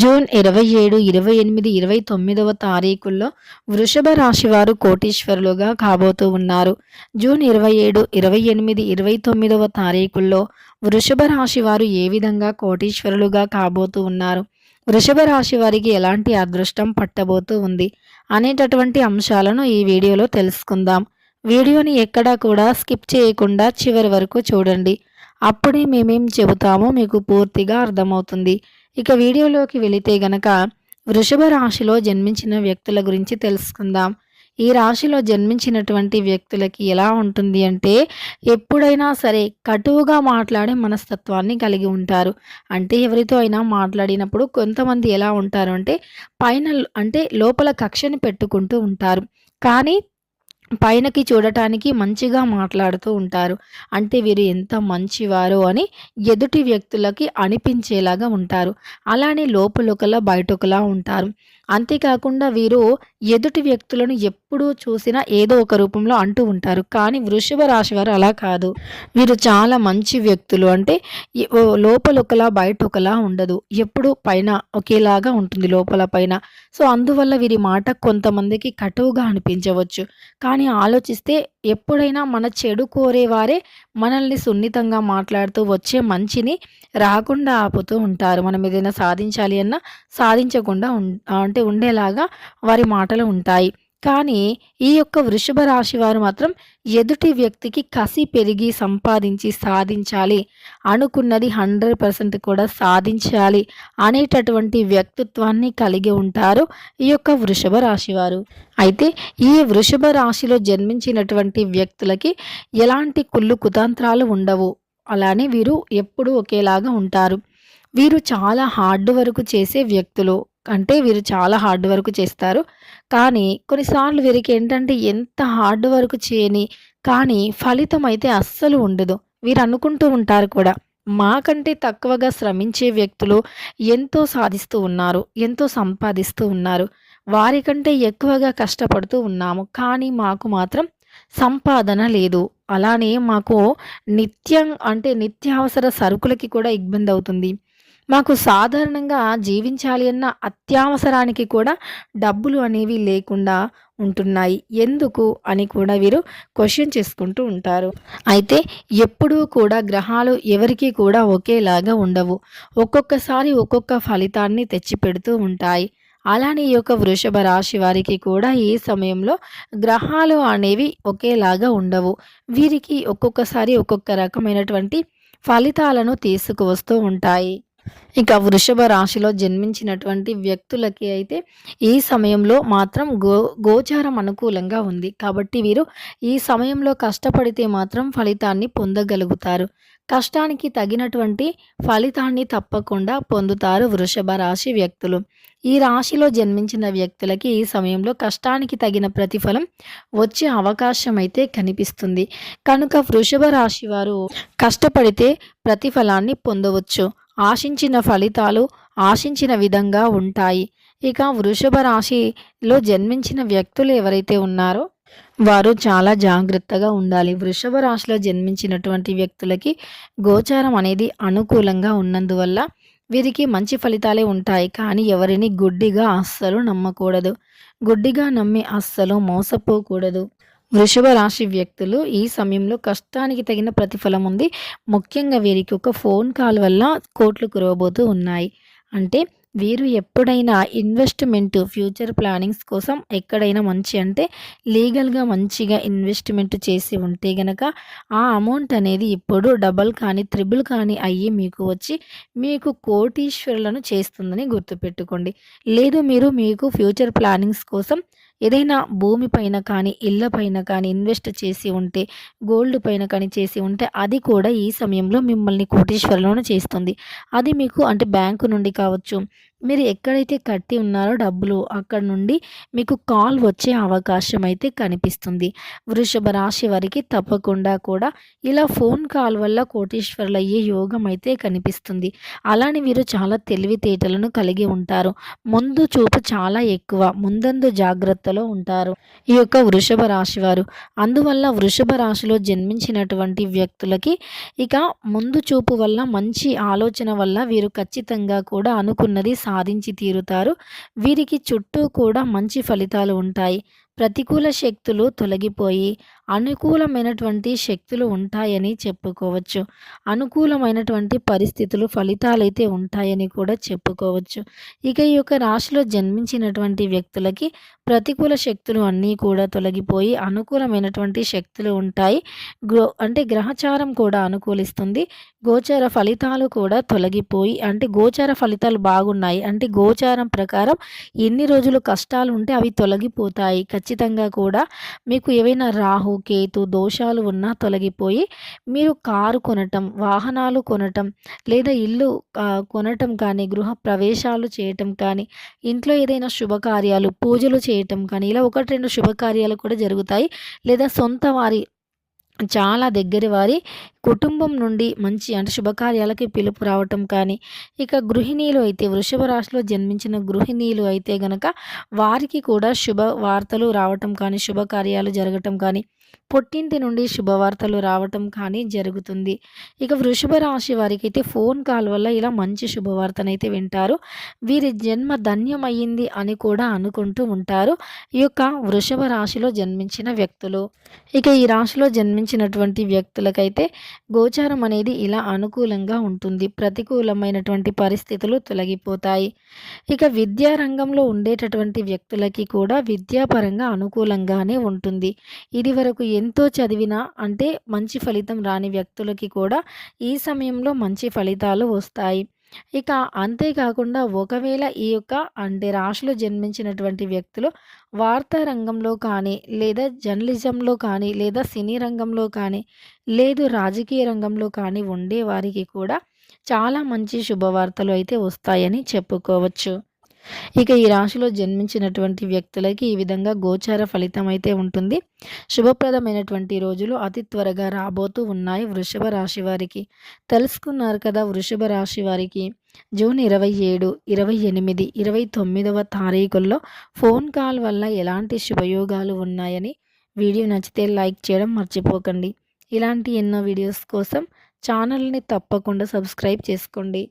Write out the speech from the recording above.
June ఇరవై ఏడు ఇరవై ఎనిమిది ఇరవై తొమ్మిదవ తారీఖుల్లో వృషభ రాశి వారు కోటీశ్వరులుగా కాబోతూ ఉన్నారు. జూన్ ఇరవై ఏడు ఇరవై ఎనిమిది ఇరవై తొమ్మిదవ తారీఖుల్లో వృషభ రాశి వారు ఏ విధంగా కోటీశ్వరులుగా కాబోతూ ఉన్నారు? వృషభ రాశి వారికి ఎలాంటి అదృష్టం పట్టబోతూ ఉంది అనేటటువంటి అంశాలను ఈ వీడియోలో తెలుసుకుందాం. వీడియోని ఎక్కడా కూడా స్కిప్ చేయకుండా చివరి వరకు చూడండి. అప్పుడే మేమేం చెబుతామో మీకు పూర్తిగా అర్థమవుతుంది. ఇక వీడియోలోకి వెళితే గనక వృషభ రాశిలో జన్మించిన వ్యక్తుల గురించి తెలుసుకుందాం. ఈ రాశిలో జన్మించినటువంటి వ్యక్తులకి ఎలా ఉంటుంది అంటే ఎప్పుడైనా సరే కటువుగా మాట్లాడే మనస్తత్వాన్ని కలిగి ఉంటారు. అంటే ఎవరితో అయినా మాట్లాడినప్పుడు కొంతమంది ఎలా ఉంటారు అంటే పైన అంటే లోపల కక్షని పెట్టుకుంటూ ఉంటారు. కానీ పైనకి చూడటానికి మంచిగా మాట్లాడుతూ ఉంటారు. అంటే వీరు ఎంత మంచివారో అని ఎదుటి వ్యక్తులకి అనిపించేలాగా ఉంటారు. అలానే లోపలొకలా బయటొకలా ఉంటారు. అంతేకాకుండా వీరు ఎదుటి వ్యక్తులను ఎప్పుడూ చూసినా ఏదో ఒక రూపంలో అంటూ ఉంటారు. కానీ వృషభ రాశి వారు అలా కాదు. వీరు చాలా మంచి వ్యక్తులు. అంటే లోపల ఒకలా బయట ఒకలా ఉండదు. ఎప్పుడు పైన ఒకేలాగా ఉంటుంది లోపల పైన. సో అందువల్ల వీరి మాట కొంతమందికి కటువుగా అనిపించవచ్చు. కానీ ఆలోచిస్తే ఎప్పుడైనా మన చెడు కోరేవారే మనల్ని సున్నితంగా మాట్లాడుతూ వచ్చే మంచిని రాకుండా ఆపుతూ ఉంటారు. మనం ఏదైనా సాధించాలి అన్నా సాధించకుండా అంటే ఉండేలాగా వారి మాటలు ఉంటాయి. కానీ ఈ యొక్క వృషభ రాశి వారు మాత్రం ఎదుటి వ్యక్తికి కసి పెరిగి సంపాదించి సాధించాలి. అనుకున్నది హండ్రెడ్ పర్సెంట్ కూడా సాధించాలి అనేటటువంటి వ్యక్తిత్వాన్ని కలిగి ఉంటారు ఈ యొక్క వృషభ రాశి వారు. అయితే ఈ వృషభ రాశిలో జన్మించినటువంటి వ్యక్తులకి ఎలాంటి కుళ్ళు కుతంత్రాలు ఉండవు. అలానే వీరు ఎప్పుడూ ఒకేలాగా ఉంటారు. వీరు చాలా హార్డ్ వర్క్ చేసే వ్యక్తులు. అంటే వీరు చాలా హార్డ్ వర్క్ చేస్తారు. కానీ కొన్నిసార్లు వీరికి ఏంటంటే ఎంత హార్డ్ వర్క్ చేయని కానీ ఫలితం అయితే అస్సలు ఉండదు. వీరు అనుకుంటూ ఉంటారు కూడా. మాకంటే తక్కువగా శ్రమించే వ్యక్తులు ఎంతో సాధిస్తూ ఉన్నారు ఎంతో సంపాదిస్తూ ఉన్నారు. వారికంటే ఎక్కువగా కష్టపడుతూ ఉన్నాము. కానీ మాకు మాత్రం సంపాదన లేదు. అలానే మాకు నిత్యం అంటే నిత్యావసర సరుకులకి కూడా ఇబ్బంది అవుతుంది. మాకు సాధారణంగా జీవించాలి అన్న అత్యవసరానికి కూడా డబ్బులు అనేవి లేకుండా ఉంటున్నాయి. ఎందుకు అని కూడా వీరు క్వశ్చన్ చేసుకుంటూ ఉంటారు. అయితే ఎప్పుడూ కూడా గ్రహాలు ఎవరికి కూడా ఒకేలాగా ఉండవు. ఒక్కొక్కసారి ఒక్కొక్క ఫలితాన్ని తెచ్చిపెడుతూ ఉంటాయి. అలానే ఈ యొక్క వృషభ రాశి వారికి కూడా ఈ సమయంలో గ్రహాలు అనేవి ఒకేలాగా ఉండవు. వీరికి ఒక్కొక్కసారి ఒక్కొక్క రకమైనటువంటి ఫలితాలను తీసుకువస్తూ ఉంటాయి. ఇక వృషభ రాశిలో జన్మించినటువంటి వ్యక్తులకి అయితే ఈ సమయంలో మాత్రం గో గోచారం అనుకూలంగా ఉంది. కాబట్టి వీరు ఈ సమయంలో కష్టపడితే మాత్రం ఫలితాన్ని పొందగలుగుతారు. కష్టానికి తగినటువంటి ఫలితాన్ని తప్పకుండా పొందుతారు వృషభ రాశి వ్యక్తులు. ఈ రాశిలో జన్మించిన వ్యక్తులకి ఈ సమయంలో కష్టానికి తగిన ప్రతిఫలం వచ్చే అవకాశం అయితే కనిపిస్తుంది. కనుక వృషభ రాశి వారు కష్టపడితే ప్రతిఫలాన్ని పొందవచ్చు. ఆశించిన ఫలితాలు ఆశించిన విధంగా ఉంటాయి. ఇక వృషభ రాశిలో జన్మించిన వ్యక్తులు ఎవరైతే ఉన్నారో వారు చాలా జాగ్రత్తగా ఉండాలి. వృషభ రాశిలో జన్మించినటువంటి వ్యక్తులకి గోచారం అనేది అనుకూలంగా ఉన్నందువల్ల వీరికి మంచి ఫలితాలే ఉంటాయి. కానీ ఎవరిని గుడ్డిగా అస్సలు నమ్మకూడదు. గుడ్డిగా నమ్మి అస్సలు మోసపోకూడదు. వృషభ రాశి వ్యక్తులు ఈ సమయంలో కష్టానికి తగిన ప్రతిఫలం ఉంది. ముఖ్యంగా వీరికి ఒక ఫోన్ కాల్ వల్ల కోట్లు కురవబోతూ ఉన్నాయి. అంటే వీరు ఎప్పుడైనా ఇన్వెస్ట్మెంట్ ఫ్యూచర్ ప్లానింగ్స్ కోసం ఎక్కడైనా మంచి అంటే లీగల్గా మంచిగా ఇన్వెస్ట్మెంట్ చేసి ఉంటే గనక ఆ అమౌంట్ అనేది ఇప్పుడు డబల్ కానీ త్రిబుల్ కానీ అయ్యి మీకు వచ్చి మీకు కోటీశ్వరులను చేస్తుందని గుర్తుపెట్టుకోండి. లేదు మీరు మీకు ఫ్యూచర్ ప్లానింగ్స్ కోసం ఏదైనా భూమి పైన కానీ ఇళ్ళ పైన కానీ ఇన్వెస్ట్ చేసి ఉంటే గోల్డ్ పైన కానీ చేసి ఉంటే అది కూడా ఈ సమయంలో మిమ్మల్ని కోటీశ్వరులను చేస్తుంది. అది మీకు అంటే బ్యాంకు నుండి కావచ్చు మీరు ఎక్కడైతే కట్టి ఉన్నారో డబ్బులు అక్కడ నుండి మీకు కాల్ వచ్చే అవకాశం అయితే కనిపిస్తుంది. వృషభ రాశి వారికి తప్పకుండా కూడా ఇలా ఫోన్ కాల్ వల్ల కోటీశ్వరులు అయ్యే యోగం అయితే కనిపిస్తుంది. అలానే వీరు చాలా తెలివితేటలను కలిగి ఉంటారు. ముందు చూపు చాలా ఎక్కువ ముందందు జాగ్రత్తలో ఉంటారు ఈ యొక్క వృషభ రాశి వారు. అందువల్ల వృషభ రాశిలో జన్మించినటువంటి వ్యక్తులకి ఇక ముందు చూపు వల్ల మంచి ఆలోచన వల్ల వీరు ఖచ్చితంగా కూడా అనుకున్నది సాధించి తీరుతారు. వీరికి చుట్టూ కూడా మంచి ఫలితాలు ఉంటాయి. ప్రతికూల శక్తులు తొలగిపోయి అనుకూలమైనటువంటి శక్తులు ఉంటాయని చెప్పుకోవచ్చు. అనుకూలమైనటువంటి పరిస్థితులు ఫలితాలైతే ఉంటాయని కూడా చెప్పుకోవచ్చు. ఇక ఈ యొక్క రాశిలో జన్మించినటువంటి వ్యక్తులకి ప్రతికూల శక్తులు అన్నీ కూడా తొలగిపోయి అనుకూలమైనటువంటి శక్తులు ఉంటాయి. గ్రో అంటే గ్రహచారం కూడా అనుకూలిస్తుంది. గోచార ఫలితాలు కూడా తొలగిపోయి అంటే గోచార ఫలితాలు బాగున్నాయి. అంటే గోచారం ప్రకారం ఎన్ని రోజులు కష్టాలు ఉంటే అవి తొలగిపోతాయి. ఖచ్చితంగా కూడా మీకు ఏవైనా రాహు కేతు దోషాలు ఉన్నా తొలగిపోయి మీరు కారు కొనటం వాహనాలు కొనటం లేదా ఇల్లు కొనటం కానీ గృహ ప్రవేశాలు చేయటం కానీ ఇంట్లో ఏదైనా శుభకార్యాలు పూజలు చేయటం కానీ ఇలా ఒకటి రెండు శుభకార్యాలు కూడా జరుగుతాయి లేదా సొంత వారి చాలా దగ్గర వారి కుటుంబం నుండి మంచి అంటే శుభకార్యాలకి పిలుపు రావటం కానీ ఇక గృహిణీలు అయితే వృషభ రాశిలో జన్మించిన గృహిణీలు అయితే గనక వారికి కూడా శుభ వార్తలు రావటం కానీ శుభకార్యాలు జరగటం కానీ పుట్టింటి నుండి శుభవార్తలు రావటం కానీ జరుగుతుంది. ఇక వృషభ రాశి వారికి అయితే ఫోన్ కాల్ వల్ల ఇలా మంచి శుభవార్తనైతే వింటారు. వీరి జన్మ ధన్యమయ్యింది అని కూడా అనుకుంటూ ఉంటారు. ఈ యొక్క వృషభ రాశిలో జన్మించిన వ్యక్తులు. ఇక ఈ రాశిలో జన్మించినటువంటి వ్యక్తులకైతే గోచారం అనేది ఇలా అనుకూలంగా ఉంటుంది. ప్రతికూలమైనటువంటి పరిస్థితులు తొలగిపోతాయి. ఇక విద్యా రంగంలో ఉండేటటువంటి వ్యక్తులకి కూడా విద్యాపరంగా అనుకూలంగానే ఉంటుంది. ఇది వరకు ఎంతో చదివినా అంటే మంచి ఫలితం రాని వ్యక్తులకి కూడా ఈ సమయంలో మంచి ఫలితాలు వస్తాయి. ఇక అంతేకాకుండా ఒకవేళ ఈ యొక్క అంటే రాశిలో జన్మించినటువంటి వ్యక్తులు వార్తా రంగంలో కానీ లేదా జర్నలిజంలో కానీ లేదా సినీ రంగంలో కానీ లేదు రాజకీయ రంగంలో కానీ ఉండే వారికి కూడా చాలా మంచి శుభవార్తలు అయితే వస్తాయని చెప్పుకోవచ్చు. ఇక ఈ రాశిలో జన్మించినటువంటి వ్యక్తులకి ఈ విధంగా గోచార ఫలితం అయితే ఉంటుంది. శుభప్రదమైనటువంటి రోజులు అతి త్వరగా రాబోతూ ఉన్నాయి వృషభ రాశి వారికి. తెలుసుకున్నారు కదా వృషభ రాశి వారికి. జూన్ ఇరవై ఏడు ఇరవై ఎనిమిది ఇరవై తొమ్మిదవ తారీఖుల్లో ఫోన్ కాల్ వల్ల ఎలాంటి శుభయోగాలు ఉన్నాయని వీడియో నచ్చితే లైక్ చేయడం మర్చిపోకండి. ఇలాంటి ఎన్నో వీడియోస్ కోసం ఛానల్ని తప్పకుండా సబ్స్క్రైబ్ చేసుకోండి.